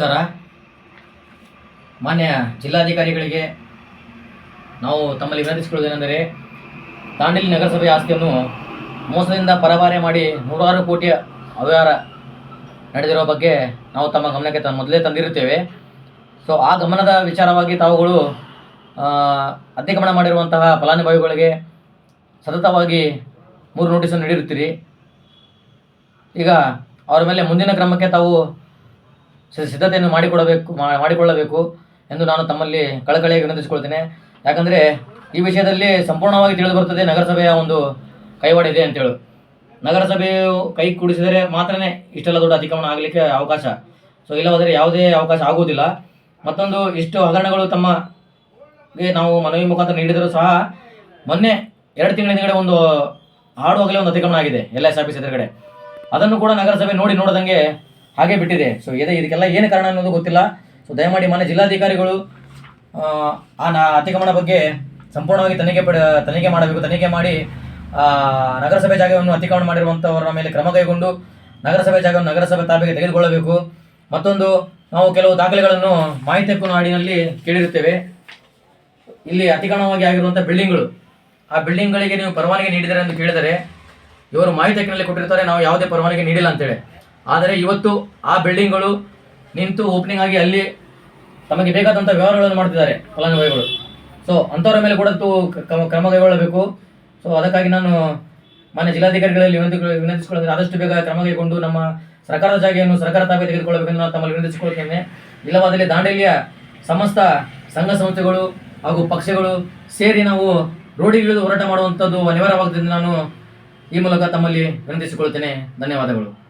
ನಮಸ್ಕಾರ. ಮಾನ್ಯ ಜಿಲ್ಲಾಧಿಕಾರಿಗಳಿಗೆ ನಾವು ತಮ್ಮಲ್ಲಿ ವಿನಂತಿಸಿಕೊಳ್ಳುವುದೇನೆಂದರೆ ದಾಂಡೇಲಿ ನಗರಸಭೆ ಆಸ್ತಿಯನ್ನು ಮೋಸದಿಂದ ಪರಭಾರೆ ಮಾಡಿ ನೂರಾರು ಕೋಟಿ ಅವ್ಯವಹಾರ ನಡೆದಿರುವ ಬಗ್ಗೆ ನಾವು ತಮ್ಮ ಗಮನಕ್ಕೆ ತ, ಮೊದಲೇ ತಂದಿರುತ್ತೇವೆ. ಸೊ, ಆ ಗಮನದ ವಿಚಾರವಾಗಿ ತಾವುಗಳು ಅತಿಗಮನ ಮಾಡಿರುವಂತಹ ಫಲಾನುಭವಿಗಳಿಗೆ ಸತತವಾಗಿ ಮೂರು ನೋಟಿಸನ್ನು ನೀಡಿರುತ್ತೀರಿ. ಈಗ ಅವರ ಮೇಲೆ ಮುಂದಿನ ಕ್ರಮಕ್ಕೆ ತಾವು ಸಿದ್ಧತೆಯನ್ನು ಮಾಡಿಕೊಡಬೇಕು ಮಾಡಿಕೊಳ್ಳಬೇಕು ಎಂದು ನಾನು ತಮ್ಮಲ್ಲಿ ಕಳಕಳಿಯಾಗಿ ವಿನಂತಿಸಿಕೊಳ್ತೇನೆ. ಯಾಕಂದರೆ ಈ ವಿಷಯದಲ್ಲಿ ಸಂಪೂರ್ಣವಾಗಿ ತಿಳಿದು ಬರ್ತದೆ ನಗರಸಭೆಯ ಒಂದು ಕೈವಾಡ ಇದೆ ಅಂತೇಳಿ. ನಗರಸಭೆಯು ಕೈ ಕೂಡಿಸಿದರೆ ಮಾತ್ರನೇ ಇಷ್ಟೆಲ್ಲ ದೊಡ್ಡ ಅತಿಕ್ರಮಣ ಆಗಲಿಕ್ಕೆ ಅವಕಾಶ. ಸೊ ಇಲ್ಲವಾದರೆ ಯಾವುದೇ ಅವಕಾಶ ಆಗುವುದಿಲ್ಲ. ಮತ್ತೊಂದು, ಇಷ್ಟು ಹಗರಣಗಳು ತಮಗೆ ನಾವು ಮನವಿ ಮುಖಾಂತರ ನೀಡಿದರೂ ಸಹ ಮೊನ್ನೆ ಎರಡು ತಿಂಗಳ ಹಿಂದ್ಗಡೆ ಒಂದು ಹಾಡುವಾಗಲೇ ಒಂದು ಅತಿಕ್ರಮಣ ಆಗಿದೆ ಎಲ್ ಎಸ್ ಆಫೀಸ್ ಎದುರುಗಡೆ. ಅದನ್ನು ಕೂಡ ನಗರಸಭೆ ನೋಡಿ ನೋಡದಂಗೆ ಹಾಗೆ ಬಿಟ್ಟಿದೆ. ಸೊ ಇದೆ ಇದಕ್ಕೆಲ್ಲ ಏನು ಕಾರಣ ಅನ್ನೋದು ಗೊತ್ತಿಲ್ಲ. ಸೊ ದಯಮಾಡಿ ಮನೆ ಜಿಲ್ಲಾಧಿಕಾರಿಗಳು ಆ, ನ ಅತಿಕ್ರಮಣ ಬಗ್ಗೆ ಸಂಪೂರ್ಣವಾಗಿ ತನಿಖೆ ತನಿಖೆ ಮಾಡಬೇಕು. ತನಿಖೆ ಮಾಡಿ ನಗರಸಭೆ ಜಾಗವನ್ನು ಅತಿಕ್ರಮಣ ಮಾಡಿರುವಂಥವರ ಮೇಲೆ ಕ್ರಮ ಕೈಗೊಂಡು ನಗರಸಭೆ ಜಾಗವನ್ನು ನಗರಸಭೆ ತಾಬೆಗೆ ತೆಗೆದುಕೊಳ್ಳಬೇಕು. ಮತ್ತೊಂದು ನಾವು ಕೆಲವು ದಾಖಲೆಗಳನ್ನು ಮಾಹಿತಿ ಹಕ್ಕು ನಾಡಿನಲ್ಲಿ ಕೇಳಿರುತ್ತೇವೆ. ಇಲ್ಲಿ ಅತಿಕ್ರಮಣವಾಗಿ ಆಗಿರುವಂಥ ಬಿಲ್ಡಿಂಗ್ಗಳು. ಆ ಬಿಲ್ಡಿಂಗ್ಗಳಿಗೆ ನೀವು ಪರವಾನಗಿ ನೀಡಿದರೆ ಎಂದು ಕೇಳಿದರೆ ಇವರು ಮಾಹಿತಿ ಹಕ್ಕಿನಲ್ಲಿ ಕೊಟ್ಟಿರ್ತಾರೆ ನಾವು ಯಾವುದೇ ಪರವಾನಗಿ ನೀಡಿಲ್ಲ ಅಂತೇಳಿ. ಆದರೆ ಇವತ್ತು ಆ ಬಿಲ್ಡಿಂಗ್ಗಳು ನಿಂತು ಓಪನಿಂಗ್ ಆಗಿ ಅಲ್ಲಿ ತಮಗೆ ಬೇಕಾದಂಥ ವ್ಯವಹಾರಗಳನ್ನು ಮಾಡ್ತಿದ್ದಾರೆ ಫಲಾನುಭವಿಗಳು. ಸೊ ಅಂಥವರ ಮೇಲೆ ಕೂಡ ಕ್ರಮ ಕೈಗೊಳ್ಳಬೇಕು. ಸೊ ಅದಕ್ಕಾಗಿ ನಾನು ಮಾನ್ಯ ಜಿಲ್ಲಾಧಿಕಾರಿಗಳಲ್ಲಿ ವಿನಂತಿ ವಿನಂತಿಸಿಕೊಳ್ಳುತ್ತೇನೆ. ಆದಷ್ಟು ಬೇಗ ಕ್ರಮ ಕೈಗೊಂಡು ನಮ್ಮ ಸರ್ಕಾರದ ಜಾಗೆಯನ್ನು ಸರ್ಕಾರ ತಾವೇ ತೆಗೆದುಕೊಳ್ಳಬೇಕೆಂದು ನಾನು ತಮ್ಮಲ್ಲಿ ವಿನಂತಿಸಿಕೊಳ್ಳುತ್ತೇನೆ. ಇಲ್ಲವಾದಲ್ಲಿ ದಾಂಡೇಲಿಯ ಸಮಸ್ತ ಸಂಘ ಸಂಸ್ಥೆಗಳು ಹಾಗೂ ಪಕ್ಷಗಳು ಸೇರಿ ನಾವು ರೋಡಿಗೆ ಇಳಿದು ಹೋರಾಟ ಮಾಡುವಂಥದ್ದು ಅನಿವಾರ್ಯವಾಗುತ್ತದೆ ನಾನು ಈ ಮೂಲಕ ತಮ್ಮಲ್ಲಿ ವಿನಂತಿಸಿಕೊಳ್ಳುತ್ತೇನೆ. ಧನ್ಯವಾದಗಳು.